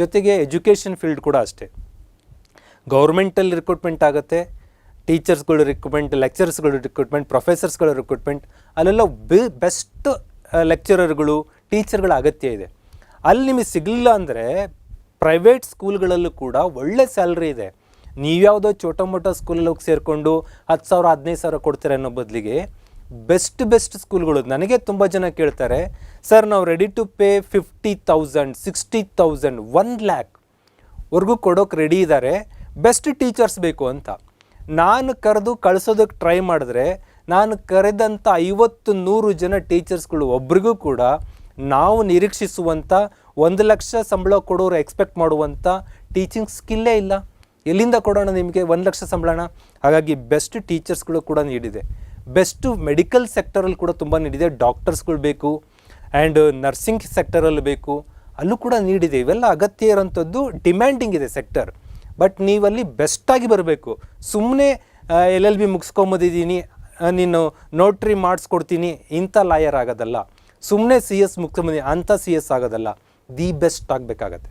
ಜೊತೆಗೆ education field ಕೂಡ ಅಷ್ಟೇ. ಗೌರ್ಮೆಂಟಲ್ಲಿ ರಿಕ್ರೂಟ್ಮೆಂಟ್ ಆಗುತ್ತೆ ಟೀಚರ್ಸ್ಗಳು ರಿಕ್ರೂಟ್ಮೆಂಟ್ ಲೆಕ್ಚರ್ಸ್ಗಳು ರಿಕ್ರೂಟ್ಮೆಂಟ್ ಪ್ರೊಫೆಸರ್ಸ್ಗಳ ರಿಕ್ರೂಟ್ಮೆಂಟ್ ಅಲ್ಲೆಲ್ಲ ಬಿ ಬೆಸ್ಟ್ ಲೆಕ್ಚರರ್ಗಳು ಟೀಚರ್ಗಳ ಅಗತ್ಯ ಇದೆ. ಅಲ್ಲಿ ನಿಮಗೆ ಸಿಗಲಿಲ್ಲ ಅಂದರೆ ಪ್ರೈವೇಟ್ ಸ್ಕೂಲ್ಗಳಲ್ಲೂ ಕೂಡ ಒಳ್ಳೆ ಸ್ಯಾಲ್ರಿ ಇದೆ. ನೀವ್ಯಾವುದೋ ಚೋಟ ಮೋಟ ಸ್ಕೂಲಲ್ಲಿ ಹೋಗಿ ಸೇರಿಕೊಂಡು ಹತ್ತು ಸಾವಿರ, ಹದಿನೈದು ಸಾವಿರ ಕೊಡ್ತಾರೆ ಅನ್ನೋ ಬದಲಿಗೆ ಬೆಸ್ಟ್ ಬೆಸ್ಟ್ ಸ್ಕೂಲ್ಗಳು ನನಗೆ ತುಂಬ ಜನ ಕೇಳ್ತಾರೆ ಸರ್ ನಾವು ready to pay fifty thousand sixty thousand one lakh ವರ್ಗೂ ಕೊಡೋಕೆ ರೆಡಿ ಇದ್ದಾರೆ ಬೆಸ್ಟ್ ಟೀಚರ್ಸ್ ಬೇಕು ಅಂತ. ನಾನು ಕರೆದು ಕಳಿಸೋದಕ್ಕೆ ಟ್ರೈ ಮಾಡಿದ್ರೆ ನಾನು ಕರೆದಂಥ ಐವತ್ತು ನೂರು ಜನ ಟೀಚರ್ಸ್ಗಳು ಒಬ್ರಿಗೂ ಕೂಡ ನಾವು ನಿರೀಕ್ಷಿಸುವಂಥ ಒಂದು ಲಕ್ಷ ಸಂಬಳ ಕೊಡೋರು ಎಕ್ಸ್ಪೆಕ್ಟ್ ಮಾಡುವಂಥ ಟೀಚಿಂಗ್ ಸ್ಕಿಲ್ಲೇ ಇಲ್ಲ. ಎಲ್ಲಿಂದ ಕೊಡೋಣ ನಿಮಗೆ ಒಂದು ಲಕ್ಷ ಸಂಬಳನ? ಹಾಗಾಗಿ ಬೆಸ್ಟ್ ಟೀಚರ್ಸ್ಗಳು ಕೂಡ ನೀಡಿದೆ. ಬೆಸ್ಟು ಮೆಡಿಕಲ್ ಸೆಕ್ಟರಲ್ಲಿ ಕೂಡ ತುಂಬ ನೀಡಿದೆ. ಡಾಕ್ಟರ್ಸ್ಗಳು ಬೇಕು. ಆ್ಯಂಡ್ ನರ್ಸಿಂಗ್ ಸೆಕ್ಟರಲ್ಲಿ ಬೇಕು, ಅಲ್ಲೂ ಕೂಡ ನೀಡಿದೆ. ಇವೆಲ್ಲ ಅಗತ್ಯ ಇರೋಂಥದ್ದು ಡಿಮ್ಯಾಂಡಿಂಗ್ ಇದೆ ಸೆಕ್ಟರ್ ಬಟ್ ನೀವಲ್ಲಿ ಬೆಸ್ಟಾಗಿ ಬರಬೇಕು. ಸುಮ್ಮನೆ ಎಲ್ ಎಲ್ ಬಿ ಮುಗಿಸ್ಕೊಂಬಂದಿದ್ದೀನಿ ನೀನು ನೋಟ್ರಿ ಮಾಡಿಸ್ಕೊಡ್ತೀನಿ, ಇಂಥ ಲಾಯರ್ ಆಗೋದಲ್ಲ. ಸುಮ್ಮನೆ ಸಿ ಎಸ್ ಮುಗಿಸ್ಕೊಂಬಂದಿ ಅಂಥ ಸಿ ಎಸ್ ಆಗೋದಲ್ಲ. The best ಆಗಬೇಕಾಗತ್ತೆ.